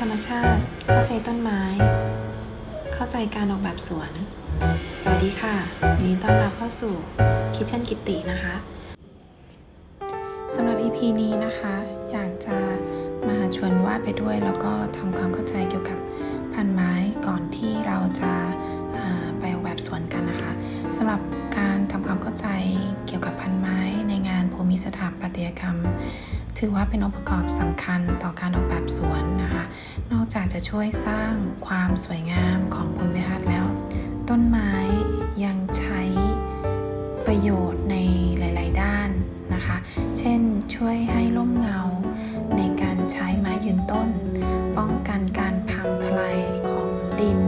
ธรรมชาติ เข้าใจต้นไม้ เข้าใจการออกแบบสวน สวัสดีค่ะยินดีต้อนรับเข้าสู่คิทเช่นกิตินะคะสำหรับ EP นี้นะคะ อยากจะมาชวนวาดไปด้วย แล้วก็ทำความเข้าใจเกี่ยวกับพันไม้ก่อนที่เราจะไปออกแบบสวนกันนะคะสำหรับการทำความเข้าใจเกี่ยวกับพันไม้ในงานภูมิสถาปัตยกรรม ถือว่าเป็นองค์ประกอบสำคัญต่อการออกแบบสวนนะคะ นอกจากจะช่วยสร้างความสวยงามของภูมิทัศน์แล้ว ต้นไม้ยังใช้ประโยชน์ในหลาย ๆ ด้านนะคะ เช่นช่วยให้ร่มเงา ในการใช้ไม้ยืนต้น ป้องกันการพังทลายของดิน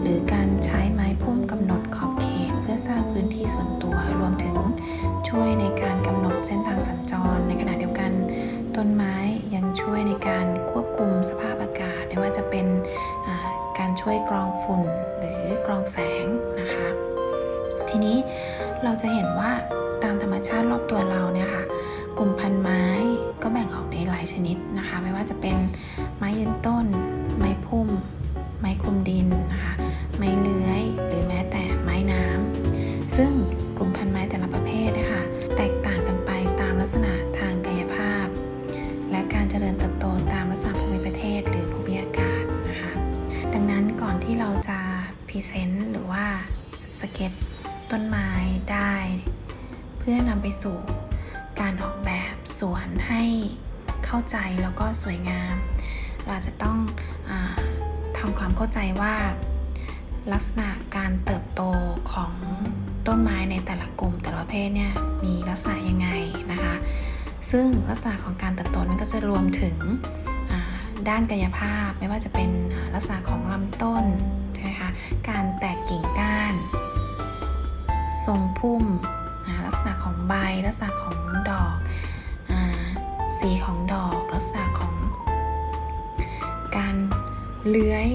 หรือการใช้ไม้พุ่มกำหนดขอบเขต เพื่อสร้างพื้นที่ส่วนตัวรวมถึงช่วยในการกำหนดเส้นทางสัญ ต้นไม้ยังช่วยในการควบคุมสภาพอากาศ ไม่ว่าจะเป็นการช่วยกรองฝุ่นหรือกรองแสงนะคะ ทีนี้เราจะเห็นว่าตามธรรมชาติรอบตัวเราเนี่ยค่ะกลุ่มพันธุ์ไม้ก็แบ่งออกในหลายชนิดนะคะ ไม่ว่าจะเป็นไม้ยืนต้น ไม้พุ่ม ไม้คลุมดินนะคะ ก็ตต้นไม้ได้ เพื่อนำไปสู่การออกแบบสวนให้เข้าใจแล้วก็สวยงาม เราจะต้องอทำความเข้าใจว่า ลักษณะการเติบโตของต้นไม้ในแต่ละกลุ่มแต่ละประเภทเนี่ยมีลักษณะยังไงนะคะ ซึ่งลักษณะของการเติบโตนั้นก็จะรวมถึงด้านกายภาพไม่ว่าจะเป็นลักษณะของลำต้นใช่ไหมคะการแตกกิ่งก้าน ทรงพุ่มลักษณะของใบลักษณะของดอกอสีของดอกลักษณะของ การเลื้อย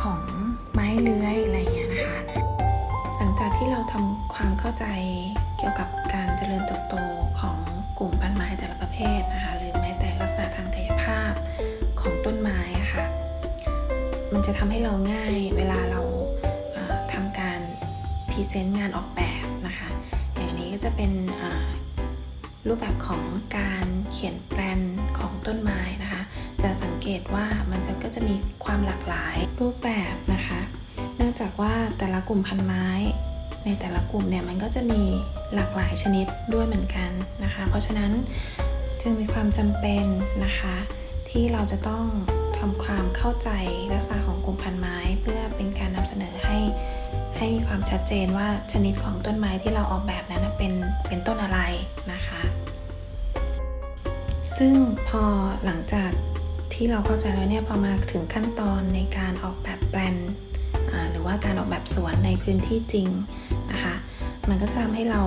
ของไม้เลื้อยอะไรอย่างเงี้ยนะคะ หลังจากที่เราทำความเข้าใจเกี่ยวกับการเจริญเติบโตของกลุ่มพันธุ์ไม้แต่ละประเภทนะคะหรือแม้แต่ลักษณะทางกายภาพของต้นไม้อะค่ะมันจะทำให้เราง่ายเวลาเรา พรีเซนต์งานออกแบบนะคะ อย่างนี้ก็จะเป็นรูปแบบของการเขียนแปลนของต้นไม้นะคะ จะสังเกตว่ามันจะก็จะมีความหลากหลายรูปแบบนะคะ เนื่องจากว่าแต่ละกลุ่มพันธุ์ไม้ ในแต่ละกลุ่มเนี่ยมันก็จะมีหลากหลายชนิดด้วยเหมือนกันนะคะ เพราะฉะนั้นจึงมีความจำเป็นนะคะ ที่เราจะต้องทำความเข้าใจลักษณะของกลุ่มพันธุ์ไม้ เพื่อเป็นการนำเสนอให้ ให้มีความชัดเจนว่าชนิดของต้นไม้ที่เราออกแบบนั้นเป็นเป็นต้นอะไรนะคะ ซึ่งพอหลังจากที่เราเข้าใจแล้วเนี่ยพอมาถึงขั้นตอนในการออกแบบแปลนหรือว่าการออกแบบสวนในพื้นที่จริงนะคะ มันก็จะทำให้เรา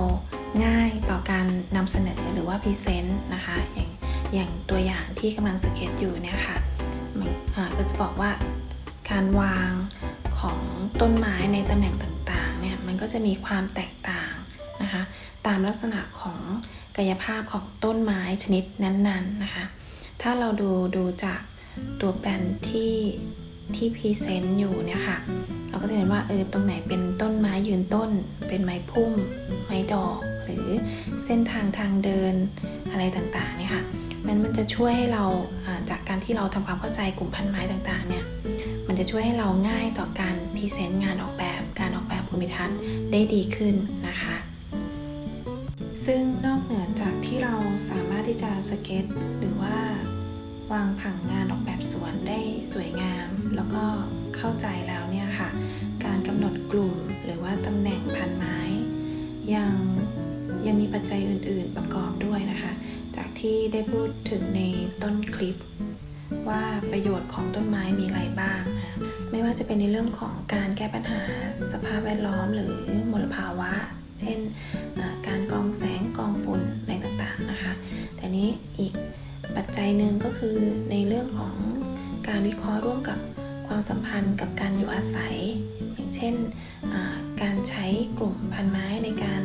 ง่ายต่อการนำเสนอหรือว่าพรีเซนต์นะคะอย่างอย่างตัวอย่างที่กำลังสเก็ตอยู่เนี่ยค่ะมันอาก็จะบอกว่าการวาง ของต้นไม้ในตำแหน่งต่างๆเนี่ยมันก็จะมีความแตกต่างนะคะตามลักษณะของกายภาพของต้นไม้ชนิดนั้นๆนะคะถ้าเราดูดูจากตัวแปลนที่ที่พรีเซนต์อยู่เนี่ยค่ะเราก็จะเห็นว่าเออตรงไหนเป็นต้นไม้ยืนต้น เป็นไม้พุ่ม ไม้ดอก หรือเส้นทางทางเดินอะไรต่างๆเนี่ยค่ะมันมันจะช่วยให้เราจากการที่เราทำความเข้าใจกลุ่มพันธุ์ไม้ต่างๆเนี่ย จะช่วยให้เราง่ายต่อการพรีเซนต์งานออกแบบ การออกแบบภูมิทัศน์ได้ดีขึ้นนะคะ ซึ่งนอกเหนือจากที่เราสามารถที่จะสเก็ต หรือว่าวางผังงานออกแบบสวนได้สวยงาม แล้วก็เข้าใจแล้วเนี่ยค่ะ การกำหนดกลุ่มหรือว่าตำแหน่งพันไม้ ยังยังมีปัจจัยอื่น ๆ ประกอบด้วยนะคะ จากที่ได้พูดถึงในต้นคลิปว่าประโยชน์ของต้นไม้มีอะไรบ้าง ไม่ว่าจะเป็นในเรื่องของการแก้ปัญหาสภาพแวดล้อมหรือมลภาวะ เช่นการกรองแสงกรองฝุ่นอะไรต่างๆนะคะ แต่นี้อีกปัจจัยหนึ่งก็คือในเรื่องของการวิเคราะห์ร่วมกับความสัมพันธ์กับการอยู่อาศัย อย่างเช่นการใช้กลุ่มพันไม้ในการ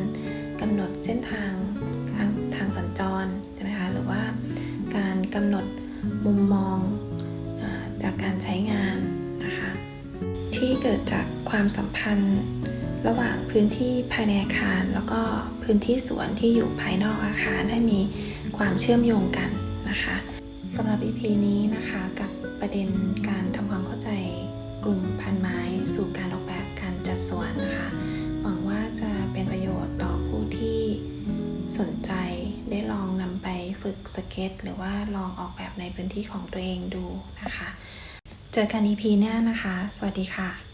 กำหนดเส้นทางทางทางสัญจรใช่ไหมคะหรือว่าการกำหนดมุมมองอจากการใช้งาน นะคะ ที่เกิดจากความสัมพันธ์ระหว่างพื้นที่ภายในอาคาร แล้วก็พื้นที่สวนที่อยู่ภายนอกอาคารให้มีความเชื่อมโยงกันนะคะสำหรับ EP นี้นะคะกับประเด็นการทำความเข้าใจกลุ่มพันไม้สู่การออกแบบการจัดสวนนะคะหวังว่าจะเป็นประโยชน์ต่อผู้ที่สนใจได้ลองนำไปฝึกสเก็ต หรือว่าลองออกแบบในพื้นที่ของตัวเองดูนะคะ เจอกัน EP หน้านะคะ สวัสดีค่ะ